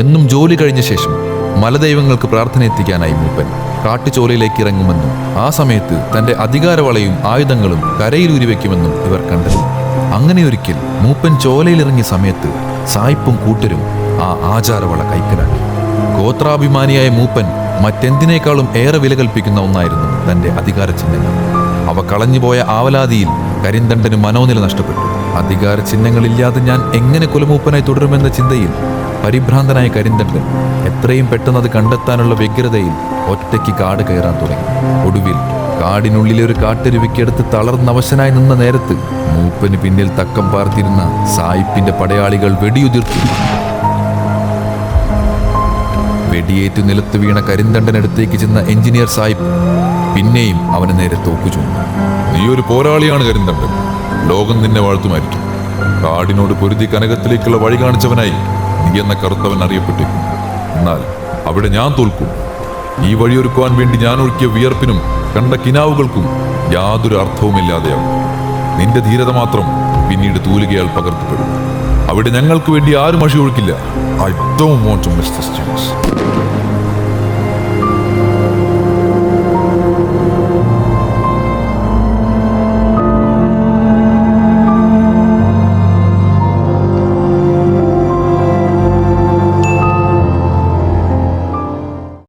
എന്നും ജോലി കഴിഞ്ഞ ശേഷം മലദൈവങ്ങൾക്ക് പ്രാർത്ഥന എത്തിക്കാനായി മൂപ്പൻ കാട്ടുചോലയിലേക്ക് ഇറങ്ങുമെന്നും ആ സമയത്ത് തന്റെ അധികാരവളയും ആയുധങ്ങളും കരയിലൂരി വെക്കുമെന്നും ഇവർ കണ്ടത്. അങ്ങനെ ഒരിക്കൽ മൂപ്പൻ ചോലയിലിറങ്ങിയ സമയത്ത് സായിപ്പും കൂട്ടരും ആ ആചാരവള കൈക്കലാക്കി. ഗോത്രാഭിമാനിയായ മൂപ്പൻ മറ്റെന്തിനേക്കാളും ഏറെ വില കൽപ്പിക്കുന്ന ഒന്നായിരുന്നു തന്റെ അധികാര ചിഹ്നങ്ങൾ അവ കളഞ്ഞുപോയ ആവലാതിയിൽ കരിന്തണ്ടന് മനോനില നഷ്ടപ്പെട്ടു. അധികാര ചിഹ്നങ്ങളില്ലാതെ ഞാൻ എങ്ങനെ കുലമൂപ്പനായി തുടരുമെന്ന ചിന്തയിൽ പരിഭ്രാന്തനായ കരിന്തണ്ടൻ എത്രയും പെട്ടെന്ന് അത് കണ്ടെത്താനുള്ള വ്യഗ്രതയിൽ ഒറ്റയ്ക്ക് കാട് കയറാൻ തുടങ്ങി. ഒടുവിൽ കാടിനുള്ളിലെ ഒരു കാട്ടരുവിക്കടുത്ത് തളർന്നവശനായി നിന്ന നേരത്ത് മൂപ്പന് പിന്നിൽ തക്കം പാർത്തിരുന്ന സായിപ്പിന്റെ പടയാളികൾ വെടിയുതിർത്തു. വെടിയേറ്റ് നിലത്ത് വീണ കരിന്തണ്ടനടുത്തേക്ക് ചെന്ന എഞ്ചിനീയർ സായിപ്പ് പിന്നെയും അവനെ നേരെ തോക്കു ചൂണ്ടു നീ ഒരു പോരാളിയാണ് കരിന്തണ്ടൻ. ലോകം നിന്നെ വാഴ്ത്തുമായിരിക്കും. കാടിനോട് പൊരുതി കനകത്തിലേക്കുള്ള വഴി കാണിച്ചവനായി എന്ന കറുത്തവൻ അറിയപ്പെട്ടിരിക്കും. എന്നാൽ അവിടെ ഞാൻ തോൽക്കും. ഈ വഴിയൊരുക്കുവാൻ വേണ്ടി ഞാൻ ഒഴുക്കിയ വിയർപ്പിനും കണ്ട കിനാവുകൾക്കും യാതൊരു അർത്ഥവുമില്ലാതെയാവും നിന്റെ ധീരത മാത്രം പിന്നീട് തൂലികയാൽ പകർത്തപ്പെടും. അവിടെ ഞങ്ങൾക്ക് വേണ്ടി ആരും അഴി ഒഴുക്കില്ല I do won't to miss this chance